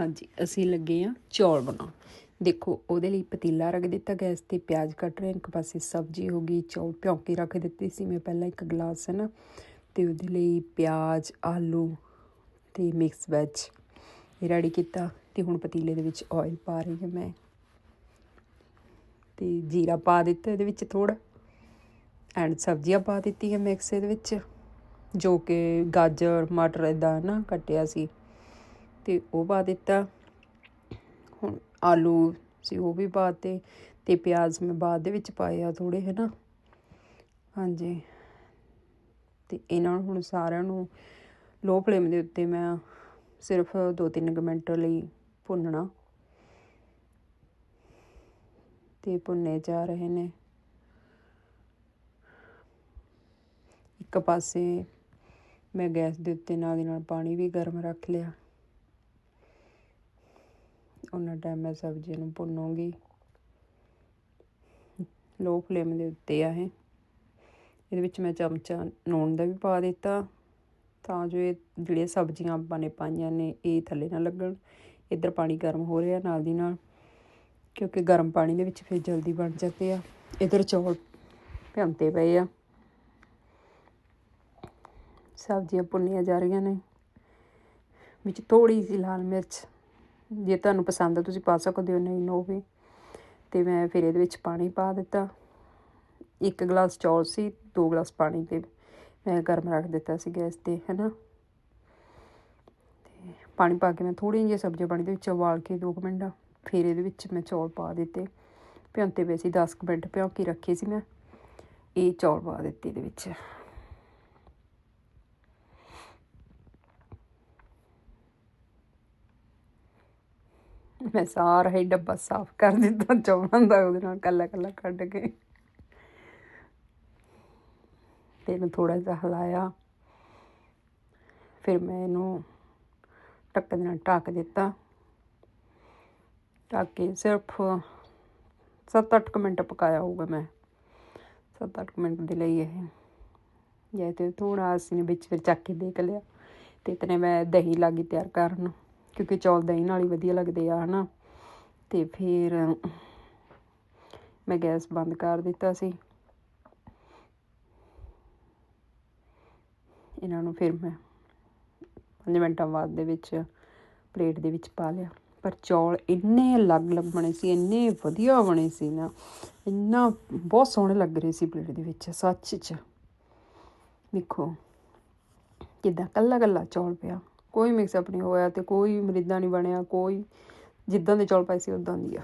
ਹਾਂਜੀ, ਅਸੀਂ ਲੱਗੇ ਆ ਚੌਲ ਬਣਾਉਣ। ਦੇਖੋ, ਉਹਦੇ ਲਈ ਪਤੀਲਾ ਰੱਖ ਦਿੱਤਾ, ਗੈਸ ਤੇ ਪਿਆਜ਼ ਕੱਟ ਰਹੇ ਇੱਕ ਪਾਸੇ ਸਬਜ਼ੀ ਹੋ ਗਈ, ਚੌਲ ਭਿਉਂ ਕੇ ਰੱਖ ਦਿੱਤੇ ਸੀ। ਮੈਂ ਪਹਿਲਾਂ ਇੱਕ ਗਲਾਸ ਹੈ ਨਾ, ਤੇ ਉਹਦੇ ਲਈ ਪਿਆਜ਼, ਆਲੂ ਤੇ ਮਿਕਸ ਵੈਜ ਇਹ ਰੈਡੀ ਕੀਤਾ, ਤੇ ਹੁਣ ਪਤੀਲੇ ਦੇ ਵਿੱਚ ਆਇਲ ਪਾ ਰਹੀ ਹਾਂ ਮੈਂ। ਤੇ ਜੀਰਾ ਪਾ ਦਿੱਤਾ ਇਹਦੇ ਵਿੱਚ ਥੋੜਾ ਐਂਡ ਸਬਜ਼ੀਆਂ ਪਾ ਦਿੱਤੀਆਂ ਮਿਕਸ ਇਹਦੇ ਵਿੱਚ, ਜੋ ਕਿ ਗਾਜਰ, ਮਟਰ ਇਦਾਂ ਨਾ ਕੱਟਿਆ ਸੀ। ਤੇ ਉਹ ਪਾ ਦਿੱਤਾ। ਹੁਣ ਆਲੂ ਸੀ ਉਹ ਵੀ ਪਾਤੇ ਤੇ ਪਿਆਜ਼ ਮੈਂ ਬਾਅਦ ਦੇ ਵਿੱਚ ਪਾਏ ਆ ਥੋੜੇ ਹੈ ਨਾ ਹਾਂਜੀ। ਤੇ ਇਹਨਾਂ ਨੂੰ ਹੁਣ ਸਾਰਿਆਂ ਨੂੰ ਲੋ ਫਲੇਮ ਦੇ ਉੱਤੇ ਮੈਂ ਸਿਰਫ 2-3 ਮਿੰਟ ਲਈ ਭੁੰਨਣਾ। ਤੇ ਭੁੰਨੇ ਜਾ ਰਹੇ ਨੇ। ਇੱਕ ਪਾਸੇ ਮੈਂ ਗੈਸ ਦੇ ਉੱਤੇ ਨਾਲ ਦੀ ਨਾਲ ਪਾਣੀ ਵੀ ਗਰਮ ਰੱਖ ਲਿਆ। ਉਹਨਾਂ ਟਾਈਮ ਮੈਂ ਸਬਜ਼ੀ ਨੂੰ ਭੁੰਨੂੰਗੀ। ਲੋ ਫਲੇਮ ਦੇ ਉੱਤੇ ਆ ਇਹ। ਇਹਦੇ ਵਿੱਚ ਮੈਂ ਚਮਚਾ ਨੂਣ ਦਾ ਵੀ ਪਾ ਦਿੱਤਾ। ਤਾਂ ਜੋ ਇਹ ਜਿਹੜੀਆਂ ਸਬਜ਼ੀਆਂ ਆਪਾਂ ਨੇ ਪਾਈਆਂ ਨੇ, ਇਹ ਥੱਲੇ ਨਾ ਲੱਗਣ। ਇੱਧਰ ਪਾਣੀ ਗਰਮ ਹੋ ਰਿਹਾ ਨਾਲ ਦੀ ਨਾਲ, ਕਿਉਂਕਿ ਗਰਮ ਪਾਣੀ ਦੇ ਵਿੱਚ ਫਿਰ ਜਲਦੀ ਬਣ ਜਾਂਦੇ ਆ। ਇੱਧਰ ਚੌਲ ਭਿਉਂਦੇ ਪਏ ਆ। ਸਬਜ਼ੀਆਂ ਭੁੰਨੀਆਂ ਜਾ ਰਹੀਆਂ ਨੇ। ਵਿੱਚ ਥੋੜੀ ਜਿਹੀ ਲਾਲ ਮਿਰਚ ਜੇ ਤੁਹਾਨੂੰ ਪਸੰਦ ਆ, ਤੁਸੀਂ ਪਾ ਸਕਦੇ ਹੋ, ਨਹੀਂ ਨੋ ਵੀ। ਤੇ ਮੈਂ ਫਿਰ ਇਹਦੇ ਵਿੱਚ ਪਾਣੀ ਪਾ ਦਿੱਤਾ। ਇੱਕ ਗਲਾਸ ਚੌਲ ਸੀ, ਦੋ ਗਲਾਸ ਪਾਣੀ ਤੇ ਮੈਂ ਗਰਮ ਰੱਖ ਦਿੱਤਾ ਸੀ ਗੈਸ ਤੇ, ਹੈਨਾ? ਤੇ ਪਾਣੀ ਪਾ ਕੇ ਮੈਂ ਥੋੜੀ ਜਿਹੀ ਸਬਜ਼ੀ ਪਾਣੀ ਦੇ ਵਿੱਚ ਉਬਾਲ ਕੇ 2 ਮਿੰਟ, ਫਿਰ ਇਹਦੇ ਵਿੱਚ ਮੈਂ ਚੌਲ ਪਾ ਦਿੱਤੇ। ਭਿਉਂਤੇ ਪਏ ਸੀ 10 ਮਿੰਟ ਭਿਉਂ ਕੇ ਰੱਖੇ ਸੀ ਮੈਂ। ਇਹ ਚੌਲ ਪਾ ਦਿੱਤੇ ਇਹਦੇ ਵਿੱਚ। ਮੈਂ ਸਾਰਾ ਹੀ ਡੱਬਾ ਸਾਫ਼ ਕਰ ਦਿੱਤਾ, ਚੌਲਾਂ ਦਾ ਉਹਦੇ ਨਾਲ ਕੱਲਾ ਕੱਲਾ ਕੱਢ ਕੇ। ਤੇ ਇਹਨੂੰ ਥੋੜਾ ਜਿਹਾ ਹਿਲਾਇਆ। ਫਿਰ ਮੈਂ ਇਹਨੂੰ ਢੱਕਣ ਨਾਲ ਢੱਕ ਦਿੱਤਾ। ਢੱਕ ਕੇ ਸਿਰਫ 7-8 ਮਿੰਟ ਪਕਾਇਆ ਹੋਊਗਾ ਮੈਂ। 7-8 ਮਿੰਟ ਦੇ ਲਈ ਇਹ। ਜੇ ਤੇ ਥੋੜਾ ਅਸੀਂ ਵਿੱਚ ਫਿਰ ਚੱਕ ਕੇ ਦੇਖ ਲਿਆ। ਤੇ ਇਤਨੇ ਮੈਂ ਦਹੀਂ ਲਾਗੀ ਤਿਆਰ ਕਰਨ। ਕਿਉਂਕਿ ਚੌਲ ਦਹੀਂ ਨਾਲ ਹੀ ਵਧੀਆ ਲੱਗਦੇ ਆ, ਹਨਾ। ਤੇ ਫਿਰ ਮੈਂ ਗੈਸ ਬੰਦ ਕਰ ਦਿੱਤਾ ਸੀ। ਇਹਨਾਂ ਨੂੰ ਫਿਰ ਮੈਂ 5 ਮਿੰਟਾਂ ਬਾਅਦ ਦੇ ਵਿੱਚ ਪਲੇਟ ਦੇ ਵਿੱਚ ਪਾ ਲਿਆ। ਪਰ ਚੌਲ ਇੰਨੇ ਅਲੱਗ-ਅਲੱਗ ਬਣੇ ਸੀ, ਇੰਨੇ ਵਧੀਆ ਬਣੇ ਸੀ ਨਾ। ਇੰਨਾ ਬਹੁਤ ਸੋਹਣੇ ਲੱਗ ਰਹੇ ਸੀ ਪਲੇਟ ਦੇ ਵਿੱਚ, ਸੱਚ 'ਚ। ਦੇਖੋ, ਕਿਦਾਂ ਕੱਲਾ ਕੱਲਾ ਚੌਲ ਪਿਆ। ਕੋਈ ਮਿਕਸ ਅਪ ਨਹੀਂ ਹੋਇਆ ਤੇ ਕੋਈ ਮਰਿੱਦਾ ਨਹੀਂ ਬਣਿਆ, ਕੋਈ ਜਿੱਦਾਂ ਦੇ ਚੌਲ ਪਾਏ ਸੀ ਉਦਾਂ ਦੀ ਆ।